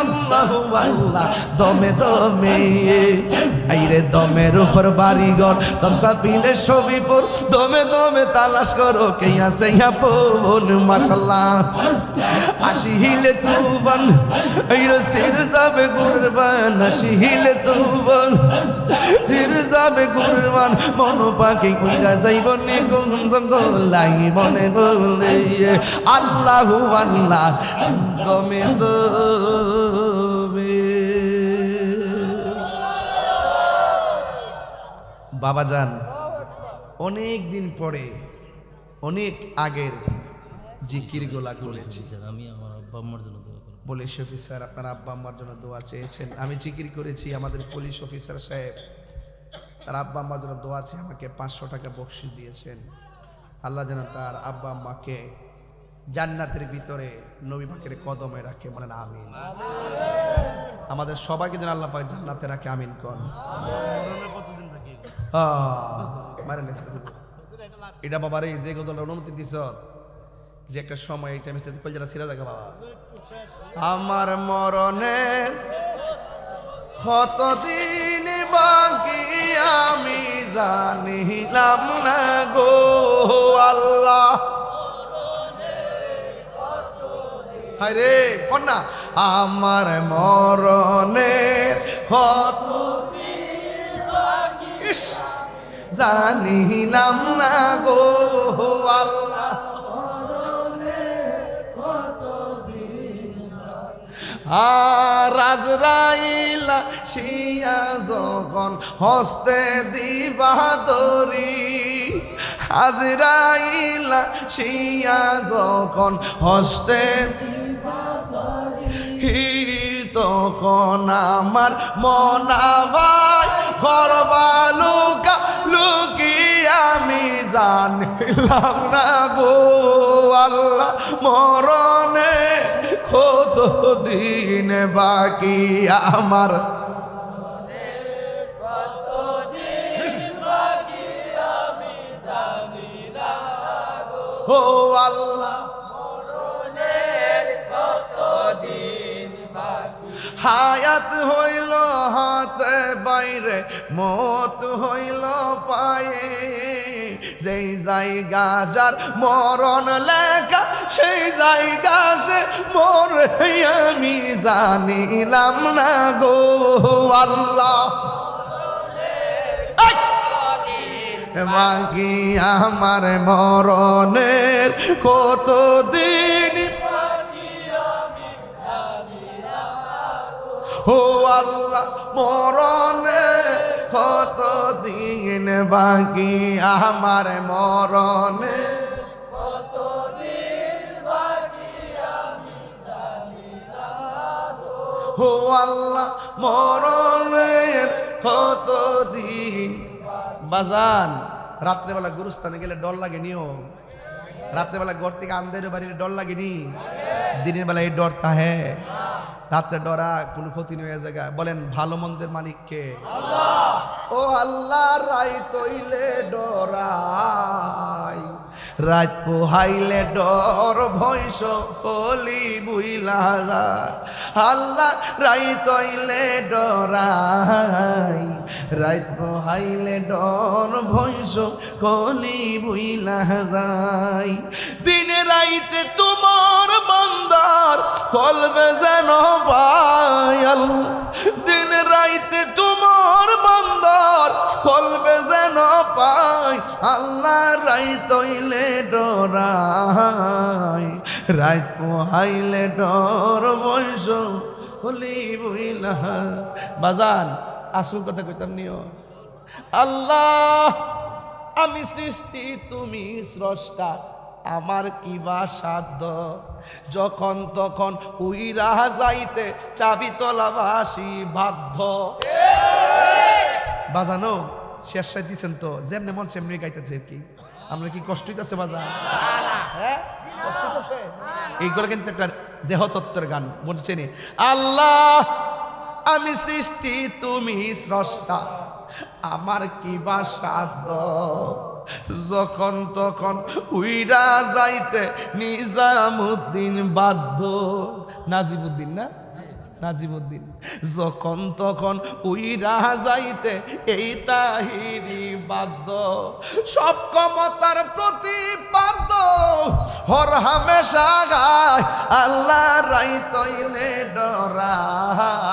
আল্লাহ আল্লাহ, দমে দমে। আইরে দমের উপর বাড়িঘর দমসা পিলে ছবি পর দমে দমে তালাশ করো কে আছে পন মাশাল্লাহ আসি হিলে তুবান আইরে সির যাবে কুরবান। আসি হিলে তুবান সির যাবে কুরবান। মন পাখি উইরা যাইব নে কোন জঙ্গল লাগি বনে বলে আল্লাহু আল্লাহ, দমে দমে। বাবাজান অনেক দিন পরে অনেক আগের জিকির গোলা করেছি। আমি আমার আব্বা আম্মার জন্য দোয়া পুলিশ অফিসার আপনার আব্বা আম্মার জন্য দোয়া চেয়েছেন। আমি জিকির করেছি আমাদের পুলিশ অফিসার সাহেব। তার আব্বা আম্মার জন্য দোয়া চেয়ে আমাকে পাঁচশো টাকা বকশিস দিয়েছেন। আল্লাহ যেন তার আব্বা আম্মাকে জান্নাতের ভিতরে নবী পাকের কদমে রাখে মানে আমিন। আমাদের সবাইকে যেন আল্লাহ পাক জান্নাতে রাখে আমিন কন। এটা বাবার এই যে গজলটা অনুমতি দিছ যে একটা সময় এই টাইমে কলজাটা সিরা জায়গা বাবা। আমার মরণের কতদিন বাকি আমি জানিলাম না গো। হায় রে কন্যা। আমার মরণের কত জানিলাম না গো আল্লাহ। রাজরাইলা শিয়া যখন হস্তে দিবা দরি হাজরাইলা শিয়া যখন হস্তে তখন আমার মনা ভাই করবা লুকা লুকি আমি জানিলাম না গো আল্লাহ, মরণে কত দিন বাকি আমার? ও আল্লাহ হায়াত হইল হাতে বাইরে, মত হইল পায়ে। যেই জায়গা যার মরণ লেখা, সেই জায়গা সে মর আমি জানিলাম না গো আল্লাহ। বাকি আমার মরণের কত ও আল্লাহ, মরণে কত দিন বাকি? আমার মরণে ও আল্লাহ মরণের কত দিন বাজান, রাত্রেবেলা গুরুস্থানে গেলে ডর লাগে নিও রাত্রেবেলা ঘর থেকে আন্দের বাড়ির ডর লাগেনি? দিনের বেলা এই ডর তাহে। রাত্রে ডরা, কোনো ক্ষতি নেই হয়ে জায়গা বলেন, ভালো মন্দের মালিককে ও আল্লাহ রাই তৈলে ডরাই। রাত পোহাইলে ডর ভয়স কলি বুইলা যায়। আল্লাহ রাই তৈলে ডরাই। রাত পোহাইলে ডর ভয়স কলি বুইলা যায়। দিনে রাইতে তোমার কলবে যেন পায়াল। দিন রাইতে তোমার বন্দর কলবে যেন পাই আল্লাহ রাই তৈলে ডরাই রাত পোহাইলে ডর বয়স হলি বইলা। বাজান, আসল কথা কইতাম নিও। আল্লাহ, আমি সৃষ্টি, তুমি স্রষ্টা। আমার কি বা সাধ্য? যখন তখন উইরা যাইতে চাবি তলাবাসি বাধ্য। বাজানো, শেষ দিছেন তো, যেমনি মন সেমনি গাইতেছে কি। আমরা কি কষ্ট হইতেছে বাজান? হ্যাঁ? এইগুলো কিন্তু একটা দেহতত্ত্বের গান বলছে নি? আল্লাহ, আমি সৃষ্টি, তুমি স্রষ্টা। আমার কি বা সাধ্য? যখন তখন উইরা যাইতে নিজামুদ্দিন বাধ্য। নাজিবুদ্দিন না? নাজিমুদ্দিন যখন তখন উইরা যাইতে এই তাহিরি বাদ্য সব ক্ষমতার প্রতিপাদ্য হর হামেশা গায়, আল্লাহ রাই তৈলে ডরাই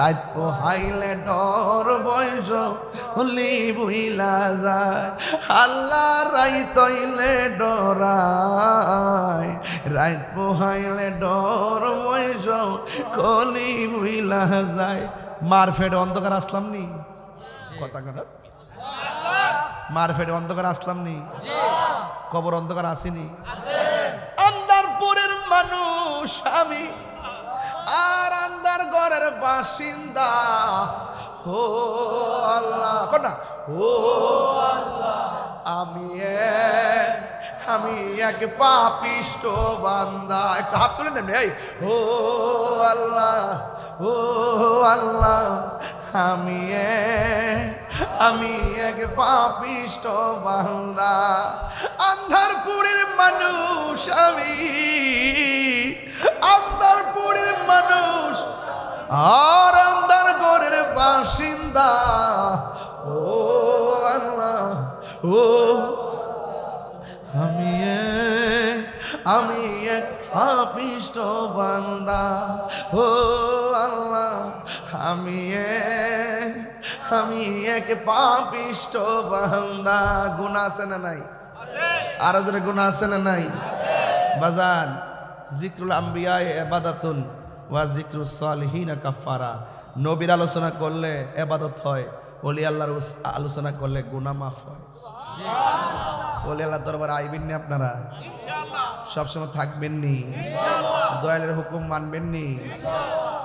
রাত পোহাইলে ডর বয়স হলি বুইলা যায়। আল্লাহ রাই তৈলে ডরাই রাত পোহাইলে ডর বয়স কলি বুইলা যায়। মার ফেড অন্ধকার আসলাম নি? কথা খারাপ মার ফেড অন্ধকার আসলাম নি? কবর অন্ধকার আসেনি? আন্দারপুরের মানুষ আমি আর আন্দার ঘরের বাসিন্দা। ও আল্লাহ কন্যা ও আল্লাহ, আমি আমি এক পাপিষ্ট বান্দা। একটা হাত তুলে নেন, এই। ও আল্লাহ ও আল্লাহ, আমি আমি এক পাপিষ্ট বান্দা। আন্ধারপুরের মানুষ আমি। আর আন্ধার ঘরের বাসিন্দা, ও আল্লাহ, ও আমি আমি এক পাপিষ্ট বান্দা, ও আল্লাহ, আমি এক আমি এক পাপিষ্ট বান্দা। গুণা আছে না নাই? আরও জোরে গুণা আছে না নাই? বাজান, জিক্রুল আম্বিয়া এবাদাতুন। ওয়া জিক্রু কাফারা নবীর আলোচনা করলে এবাদত হয় অলি আল্লাহর আলোচনা করলে গুনা মাফ হয়। অলি আল্লাহ দরবার আইবেন নি আপনারা সবসময় থাকবেন নি দয়ালের হুকুম মানবেন নি